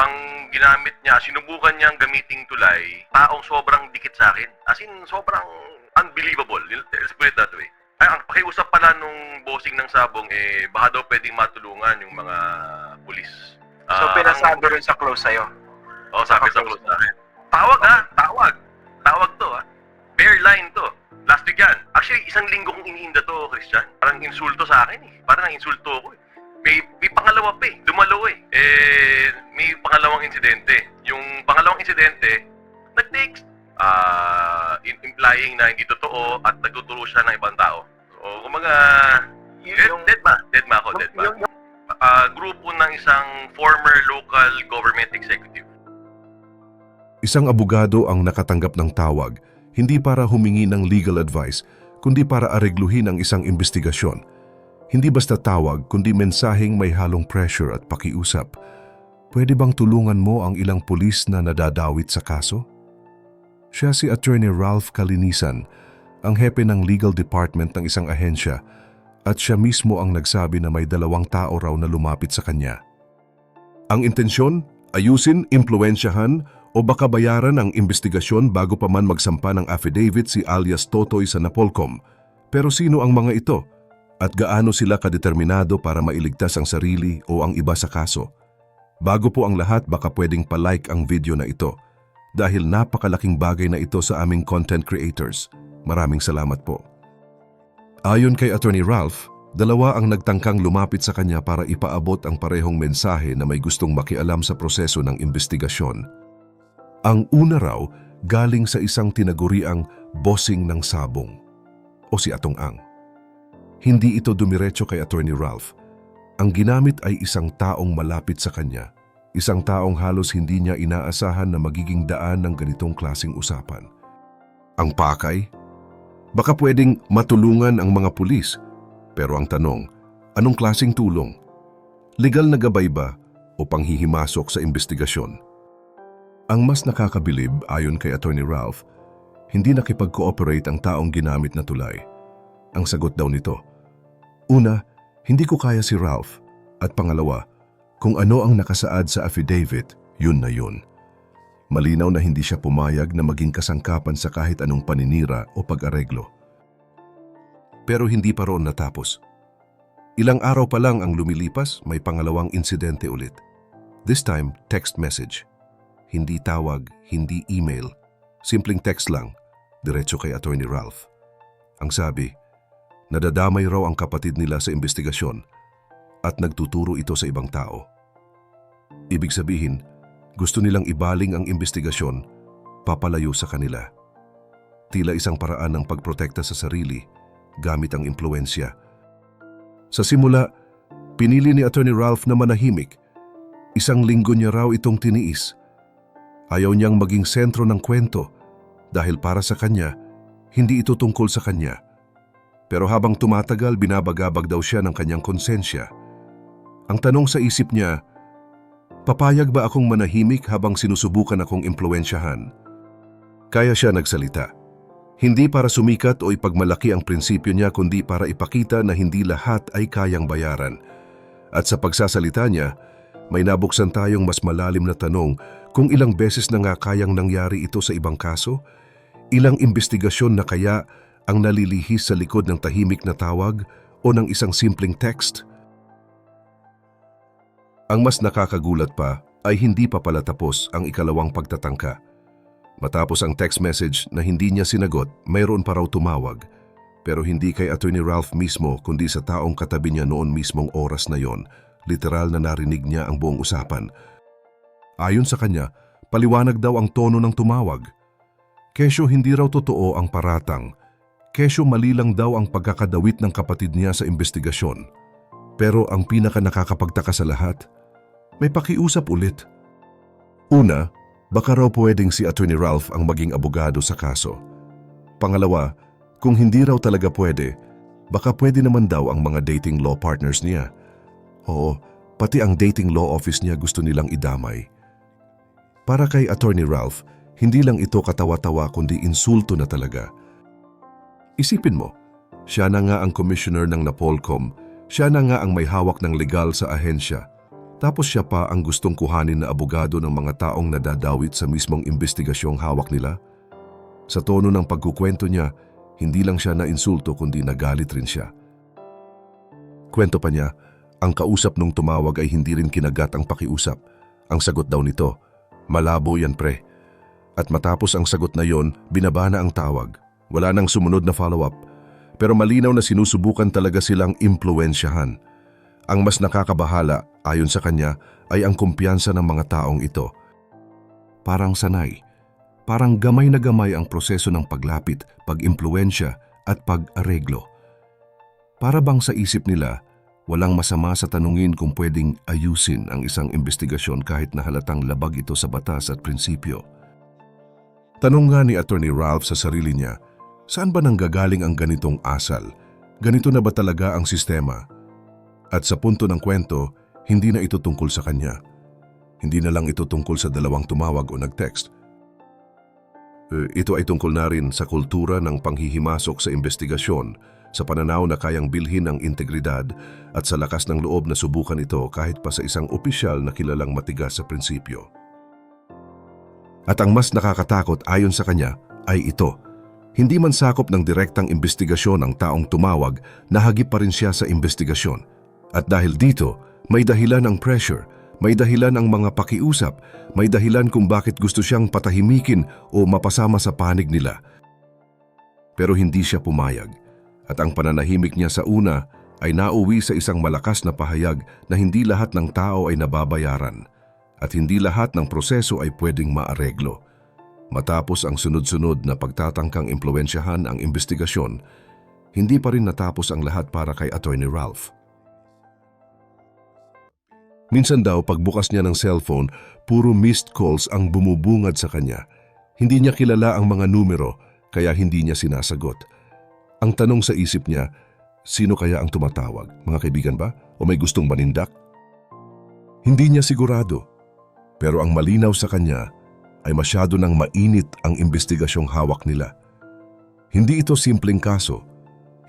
ang ginamit niya, sinubukan niyang gamiting tulay, taong sobrang dikit sa akin. As in, sobrang unbelievable. Let's put it that way. Ay, ang pakiusap pala nung bossing ng sabong, eh, baka daw pwedeng matulungan yung mga pulis. So, Ah, pinasabi rin sa close sa'yo. Oo, sabi sa close sa akin. Tawag ha, tawag. Tawag to ha. Bare line to. Last week yan. Actually, isang linggo kong iniinda to, Christian. Parang insulto sa akin eh. Parang insulto ako eh. May, may pangalawa pa eh. Dumalaw eh. Eh, pangalawang insidente. Yung pangalawang insidente, nag-text. ah in- implying na hindi totoo at nagtuturo siya ng ibang tao. So, kumaga, dead, Yung, dead ba? Dead ba ako? Dead ba? Ah, grupo ng isang former local government executive. Isang abogado ang nakatanggap ng tawag, hindi para humingi ng legal advice, kundi para aregluhin ang isang investigasyon. Hindi basta tawag, kundi mensaheng may halong pressure at pakiusap. Pwede bang tulungan mo ang ilang pulis na nadadawit sa kaso? Siya si Attorney Ralph Kalinisan, ang hepe ng legal department ng isang ahensya, at siya mismo ang nagsabi na may dalawang tao raw na lumapit sa kanya. Ang intensyon, ayusin, impluensyahan o baka bayaran ang investigasyon bago pa man magsampa ng affidavit si alias Totoy sa Napolcom. Pero sino ang mga ito? At gaano sila kadeterminado para mailigtas ang sarili o ang iba sa kaso? Bago po ang lahat baka pwedeng palike ang video na ito dahil napakalaking bagay na ito sa aming content creators. Maraming salamat po. Ayon kay Attorney Ralph, dalawa ang nagtangkang lumapit sa kanya para ipaabot ang parehong mensahe na may gustong makialam sa proseso ng investigasyon. Ang una raw galing sa isang tinaguriang bossing ng sabong o si Atong Ang. Hindi ito dumiretso kay Attorney Ralph. Ang ginamit ay isang taong malapit sa kanya, isang taong halos hindi niya inaasahan na magiging daan ng ganitong klasing usapan. Ang pakay? Baka pwedeng matulungan ang mga pulis, pero ang tanong, anong klasing tulong? Legal na gabay ba o panghihimasok sa investigasyon? Ang mas nakakabilib ayon kay Attorney Ralph, hindi nakipag-cooperate ang taong ginamit na tulay. Ang sagot daw nito, Una, hindi ko kaya si Ralph. At pangalawa, kung ano ang nakasaad sa affidavit, yun na yun. Malinaw na hindi siya pumayag na maging kasangkapan sa kahit anong paninira o pag-areglo. Pero hindi pa roon natapos. Ilang araw pa lang ang lumilipas, may pangalawang insidente ulit. This time, text message. Hindi tawag, hindi email. Simpleng text lang, diretso kay Attorney Ralph. Ang sabi, nadadamay raw ang kapatid nila sa investigasyon at nagtuturo ito sa ibang tao. Ibig sabihin, gusto nilang ibaling ang investigasyon, papalayo sa kanila. Tila isang paraan ng pagprotekta sa sarili gamit ang impluensya. Sa simula, pinili ni Attorney Ralph na manahimik. Isang linggo niya raw itong tiniis. Ayaw niyang maging sentro ng kwento dahil para sa kanya, hindi ito tungkol sa kanya. Pero habang tumatagal, binabagabag daw siya ng kanyang konsensya. Ang tanong sa isip niya, papayag ba akong manahimik habang sinusubukan akong impluensyahan? Kaya siya nagsalita. Hindi para sumikat o ipagmalaki ang prinsipyo niya kundi para ipakita na hindi lahat ay kayang bayaran. At sa pagsasalita niya, may nabuksan tayong mas malalim na tanong kung ilang beses na nga kayang nangyari ito sa ibang kaso? Ilang investigasyon na kaya ang nalilihis sa likod ng tahimik na tawag o ng isang simpleng text? Ang mas nakakagulat pa ay hindi pa pala tapos ang ikalawang pagtatangka. Matapos ang text message na hindi niya sinagot, mayroon pa raw tumawag. Pero hindi kay Attorney Ralph mismo kundi sa taong katabi niya noon mismong oras na yon, literal na narinig niya ang buong usapan. Ayon sa kanya, paliwanag daw ang tono ng tumawag. Kesyo hindi raw totoo ang paratang. Kesyo mali lang daw ang pagkakadawit ng kapatid niya sa investigasyon. Pero ang pinaka nakakapagtaka sa lahat, may pakiusap ulit. Una, baka raw pwedeng si Attorney Ralph ang maging abogado sa kaso. Pangalawa, kung hindi raw talaga pwede, baka pwede naman daw ang mga dating law partners niya. Oo, pati ang dating law office niya gusto nilang idamay. Para kay Attorney Ralph, hindi lang ito katawa-tawa kundi insulto na talaga. Isipin mo, siya na nga ang commissioner ng Napolcom, siya na nga ang may hawak ng legal sa ahensya, Tapos siya pa ang gustong kuhanin na abogado ng mga taong nadadawit sa mismong investigasyong hawak nila? Sa tono ng pagkukwento niya, hindi lang siya na insulto kundi nagalit rin siya. Kwento pa niya, ang kausap nung tumawag ay hindi rin kinagat ang pakiusap. Ang sagot daw nito, malabo yan pre. At matapos ang sagot na yon, binaba na ang tawag. Wala nang sumunod na follow-up. Pero malinaw na sinusubukan talaga silang impluensyahan. Ang mas nakakabahala, ayon sa kanya, ay ang kumpiyansa ng mga taong ito. Parang sanay. Parang gamay na gamay ang proseso ng paglapit, pag-impluensya at pag-areglo. Para bang sa isip nila, walang masama sa tanungin kung pwedeng ayusin ang isang investigasyon kahit na halatang labag ito sa batas at prinsipyo. Tanong nga ni Attorney Ralph sa sarili niya, saan ba nanggagaling ang ganitong asal? Ganito na ba talaga ang sistema? At sa punto ng kwento, hindi na ito tungkol sa kanya. Hindi na lang ito tungkol sa dalawang tumawag o nag-text. Eh, Ito ay tungkol na rin sa kultura ng panghihimasok sa investigasyon, sa pananaw na kayang bilhin ang integridad at sa lakas ng loob na subukan ito kahit pa sa isang opisyal na kilalang matigas sa prinsipyo. At ang mas nakakatakot ayon sa kanya ay ito. Hindi man sakop ng direktang investigasyon ang taong tumawag, nahagip pa rin siya sa investigasyon. At dahil dito, may dahilan ang pressure, may dahilan ang mga pakiusap, may dahilan kung bakit gusto siyang patahimikin o mapasama sa panig nila. Pero hindi siya pumayag at ang pananahimik niya sa una ay nauwi sa isang malakas na pahayag na hindi lahat ng tao ay nababayaran at hindi lahat ng proseso ay pwedeng maareglo. Matapos ang sunod-sunod na pagtatangkang impluensyahan ang investigasyon, hindi pa rin natapos ang lahat para kay Attorney Ralph. Minsan daw pagbukas niya ng cellphone, puro missed calls ang bumubungad sa kanya. Hindi niya kilala ang mga numero, kaya hindi niya sinasagot. Ang tanong sa isip niya, sino kaya ang tumatawag? Mga kaibigan ba? O may gustong manindak? Hindi niya sigurado. Pero ang malinaw sa kanya ay masyado nang mainit ang investigasyong hawak nila. Hindi ito simpleng kaso.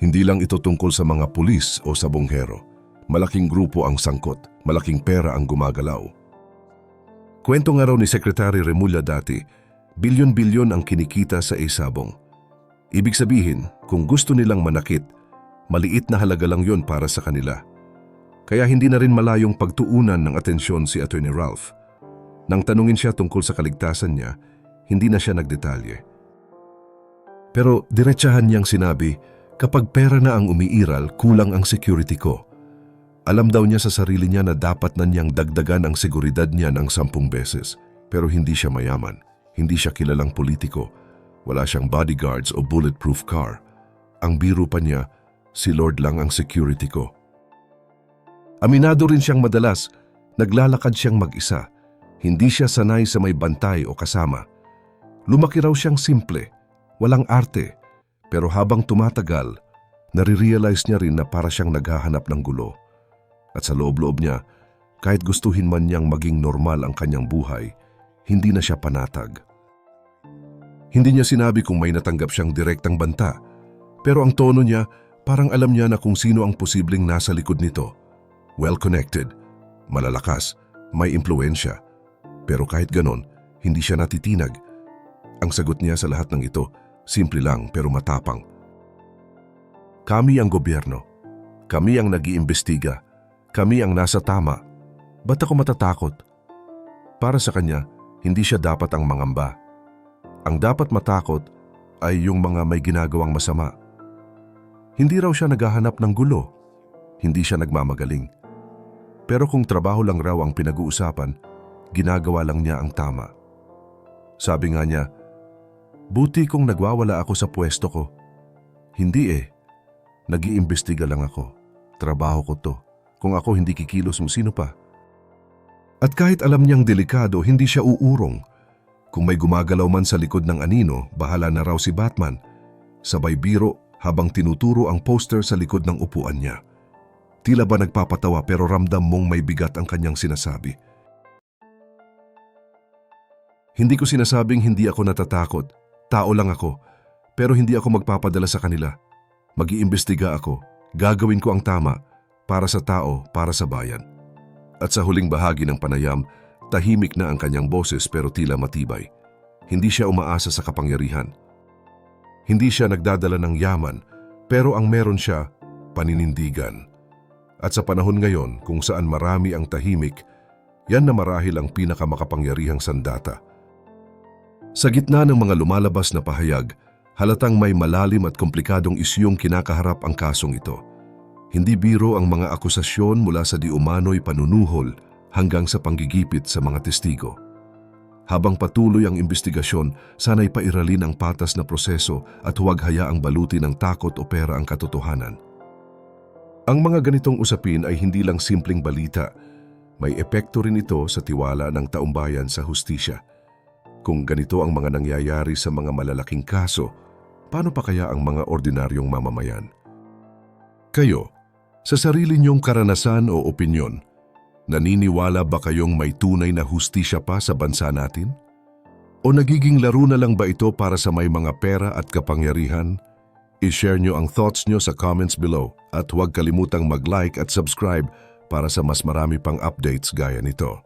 Hindi lang ito tungkol sa mga pulis o sa bonghero. Malaking grupo ang sangkot, malaking pera ang gumagalaw. Kwento nga raw ni Secretary Remulla dati, bilyon-bilyon ang kinikita sa isabong. Ibig sabihin, kung gusto nilang manakit, maliit na halaga lang yon para sa kanila. Kaya hindi na rin malayong pagtuunan ng atensyon si Attorney Ralph. Nang tanungin siya tungkol sa kaligtasan niya, hindi na siya nagdetalye. Pero diretsahan niyang sinabi, kapag pera na ang umiiral, kulang ang security ko. Alam daw niya sa sarili niya na dapat na niyang dagdagan ang seguridad niya ng sampung beses. Pero hindi siya mayaman, hindi siya kilalang politiko, wala siyang bodyguards o bulletproof car. Ang biro pa niya, si Lord lang ang security ko. Aminado rin siyang madalas, naglalakad siyang mag-isa. Hindi siya sanay sa may bantay o kasama. Lumaki raw siyang simple, walang arte. Pero habang tumatagal, nare-realize niya rin na para siyang naghahanap ng gulo. At sa loob-loob niya, kahit gustuhin man niyang maging normal ang kanyang buhay, hindi na siya panatag. Hindi niya sinabi kung may natanggap siyang direktang banta, pero ang tono niya parang alam niya na kung sino ang posibleng nasa likod nito. Well-connected, malalakas, may impluensya. Pero kahit ganon, hindi siya natitinag. Ang sagot niya sa lahat ng ito, simple lang pero matapang. Kami ang gobyerno. Kami ang nag-iimbestiga. Kami ang nasa tama. Ba't ako matatakot? Para sa kanya, hindi siya dapat ang mangamba. Ang dapat matakot ay yung mga may ginagawang masama. Hindi raw siya naghahanap ng gulo. Hindi siya nagmamagaling. Pero kung trabaho lang raw ang pinag-uusapan, ginagawa lang niya ang tama. Sabi nga niya, buti kung nagwawala ako sa pwesto ko. Hindi eh. Nag-iimbestiga lang ako. Trabaho ko to. Kung ako hindi kikilos mo, sino pa? At kahit alam niyang delikado, hindi siya uurong. Kung may gumagalaw man sa likod ng anino, bahala na raw si Batman. Sabay biro habang tinuturo ang poster sa likod ng upuan niya. Tila ba nagpapatawa pero ramdam mong may bigat ang kanyang sinasabi. Hindi ko sinasabing hindi ako natatakot. Tao lang ako. Pero hindi ako magpapadala sa kanila. Mag-iimbestiga ako. Gagawin ko ang tama para sa tao, para sa bayan. At sa huling bahagi ng panayam, tahimik na ang kanyang boses pero tila matibay. Hindi siya umaasa sa kapangyarihan. Hindi siya nagdadala ng yaman, pero ang meron siya, paninindigan. At sa panahon ngayon kung saan marami ang tahimik, yan na marahil ang pinakamakapangyarihang sandata. Sa gitna ng mga lumalabas na pahayag, halatang may malalim at komplikadong isyong kinakaharap ang kasong ito. Hindi biro ang mga akusasyon mula sa di umano'y panunuhol hanggang sa panggigipit sa mga testigo. Habang patuloy ang investigasyon, sana'y pairalin ang patas na proseso at huwag hayaang baluti ng takot o pera ang katotohanan. Ang mga ganitong usapin ay hindi lang simpleng balita, may epekto rin ito sa tiwala ng taumbayan sa hustisya. Kung ganito ang mga nangyayari sa mga malalaking kaso, paano pa kaya ang mga ordinaryong mamamayan? Kayo, sa sarili niyong karanasan o opinyon, naniniwala ba kayong may tunay na hustisya pa sa bansa natin? O nagiging laro na lang ba ito para sa may mga pera at kapangyarihan? I-share nyo ang thoughts nyo sa comments below at huwag kalimutang mag-like at subscribe para sa mas marami pang updates gaya nito.